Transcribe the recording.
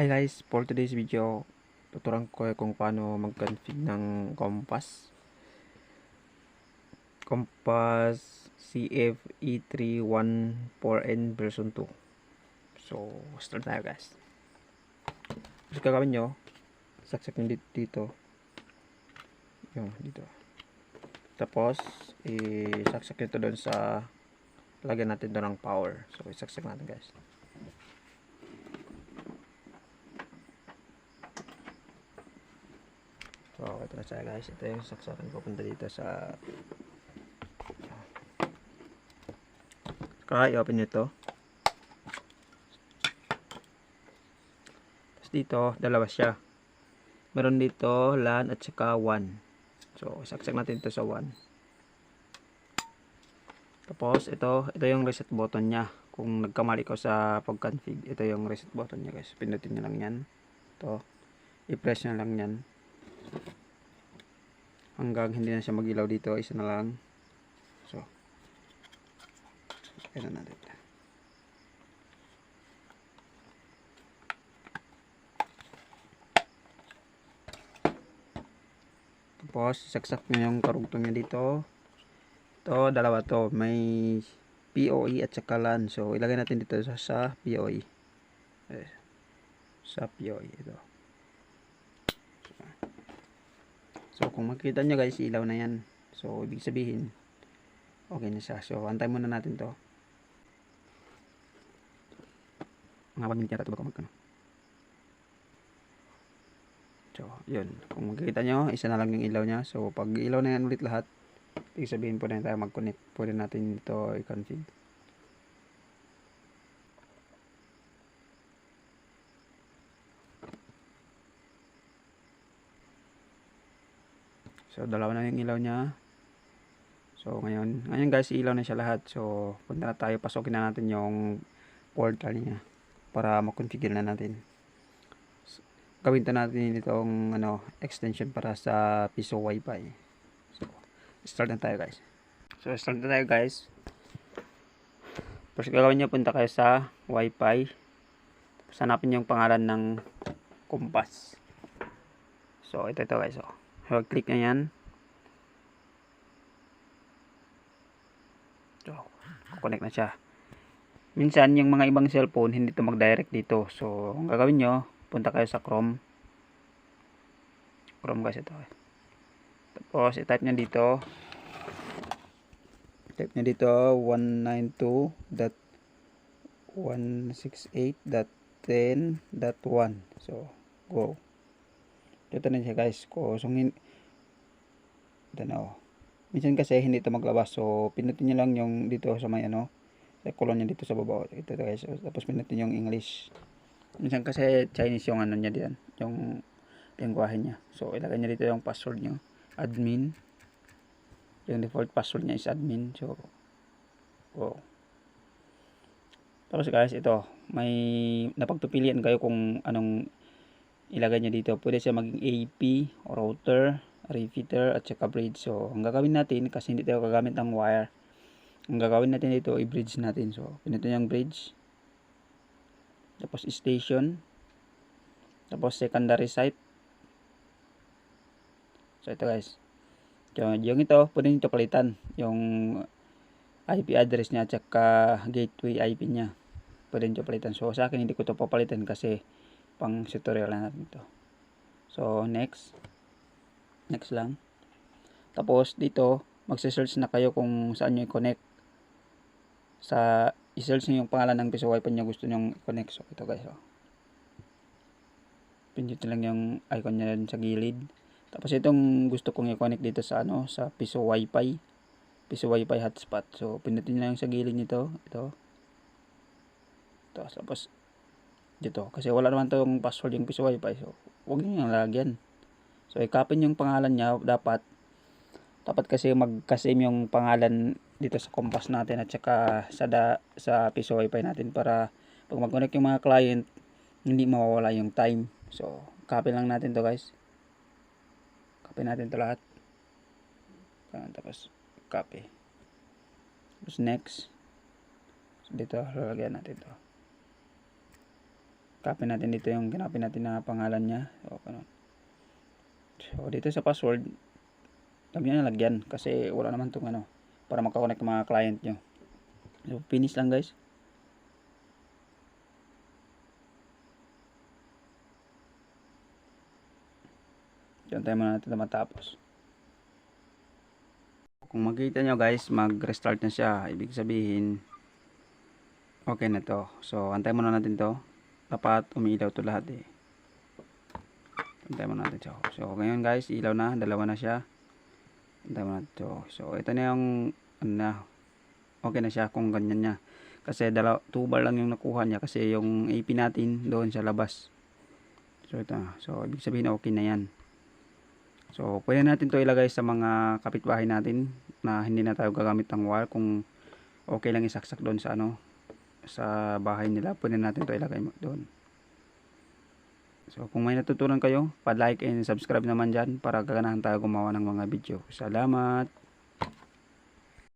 Hi guys, for today's video, tuturuan ko kayo kung paano mag-config ng compass. Compass CFE314N version 2. So, start tayo guys. So, gagawin nyo, saksak nyo dito, dito. Yung, dito. Tapos, isaksak nyo ito doon sa lagyan natin doon ng power. So, isaksak natin guys. So, ito na siya guys. Ito yung saksakan papunta dito sa Saka i-open nyo ito. Tapos dito, dalawa siya. Meron dito LAN at saka 1. So, saksak natin ito sa 1. Tapos, ito, ito yung reset button niya. Kung nagkamali ko sa pag-config, ito yung reset button niya guys. Pindutin nyo lang yan. Ito. I-press nyo lang yan hanggang hindi na siya magilaw dito isa na lang. So kaya na natin. Tapos saksak nyo yung karugtong niya dito. Ito dalawa to. May POE at saka LAN. So ilagay natin dito sa, sa POE eh, sa POE ito So, kung makita nyo guys, ilaw na yan. So, ibig sabihin, okay na siya. So, antay muna natin to. 1 minute yata ito baka magkano. So, yun. Kung makikita nyo, isa na lang yung ilaw niya. So, pag ilaw na yan ulit lahat, ibig sabihin po na tayo mag-connect. Pwede natin ito i-config. So, dalawa na yung ilaw niya. So, ngayon, ngayon guys, ilaw na siya lahat. So, punta na tayo, pasokin na natin yung portal niya para makonfigure na natin. So, gawin to natin itong ano, extension para sa piso wifi. So, start na tayo guys. So, start na tayo guys. First gagawin niyo, punta kayo sa wifi. Tapos hanapin yung pangalan ng compass. So, ito ito guys. Oh. So, click na yan. So, connect na siya. Minsan, yung mga ibang cellphone, hindi to mag-direct dito. So, ang gagawin nyo, punta kayo sa Chrome. Chrome guys, ito. Tapos, i-type nyo dito. Type nyo dito, 192.168.10.1. So, go. Dito na siya guys. Kusungin. Ito na oh. Minsan kasi hindi ito maglabas. So, pinutin nyo lang yung dito sa may ano. Sa kulon niya dito sa baba. Ito guys. So, tapos pinutin yung English. Minsan kasi Chinese yung ano niya diyan. Yung lingwahe niya. So, ilagay niya dito yung password niyo. Admin. Yung default password niya is admin. So, wow. Tapos guys, ito. May napagpipilian kayo kung anong ilagay nyo dito. Pwede siya maging AP, router, repeater, at saka bridge. So, ang gagawin natin, kasi hindi tayo gagamit ng wire, ang gagawin natin dito, i-bridge natin. So, pinito yung bridge. Tapos station. Tapos secondary site. So, ito guys. So, yung ito, pwede nyo palitan. Yung IP address niya at saka gateway IP niya. Pwede nyo palitan. So, sa akin, hindi ko ito papalitan kasi pang tutorial na natin to. So next. Next lang. Tapos dito magse-search na kayo kung saan nyo i-connect. Sa i-search nyo yung pangalan ng piso wifi nyo gusto nyo i-connect. So ito guys oh. pindutin lang yung icon nya sa gilid. Tapos itong gusto kong i-connect dito sa ano sa piso wifi. Piso wifi hotspot. So pindutin lang sa gilid nito. Ito. Ito tapos dito. Kasi wala naman tong password yung piso wifi. So huwag niyo yung lagyan so i-copy yung pangalan niya. Dapat dapat kasi magka-same yung pangalan dito sa compass natin at saka sa da, sa piso wifi natin para pag mag-connect yung mga client hindi mawawala yung time. So copy lang natin to guys. Copy natin to lahat. Tapos copy. Tapos next. So, dito lalagyan natin to Copy natin dito yung kinopy natin na pangalan niya. So, ganun. So, dito sa password, nyo na lagyan kasi wala naman itong ano, para makakonect mga client nyo. So, finish lang guys. Diyan tayo muna natin na matapos. Kung makita nyo guys, mag-restart na siya. Ibig sabihin, okay na to. So, antay muna natin to. Dapat umiilaw to lahat eh. Antay muna natin siya. So, ngayon guys, ilaw na. Dalawa na siya. Antay muna natin. So, ito na yung, ano na, okay na siya kung ganyan niya. Kasi dalaw, two lang yung nakuha niya kasi yung AP natin doon sa labas. So, ito. So, ibig sabihin okay na yan. So, pwede natin to ilagay sa mga kapitbahay natin na hindi na tayo gagamit ng wire kung okay lang isaksak doon sa ano sa bahay nila. Pwede natin to ilagay doon. So, kung may natutunan kayo, pa-like and subscribe naman dyan para gaganahan tayo gumawa ng mga video. Salamat!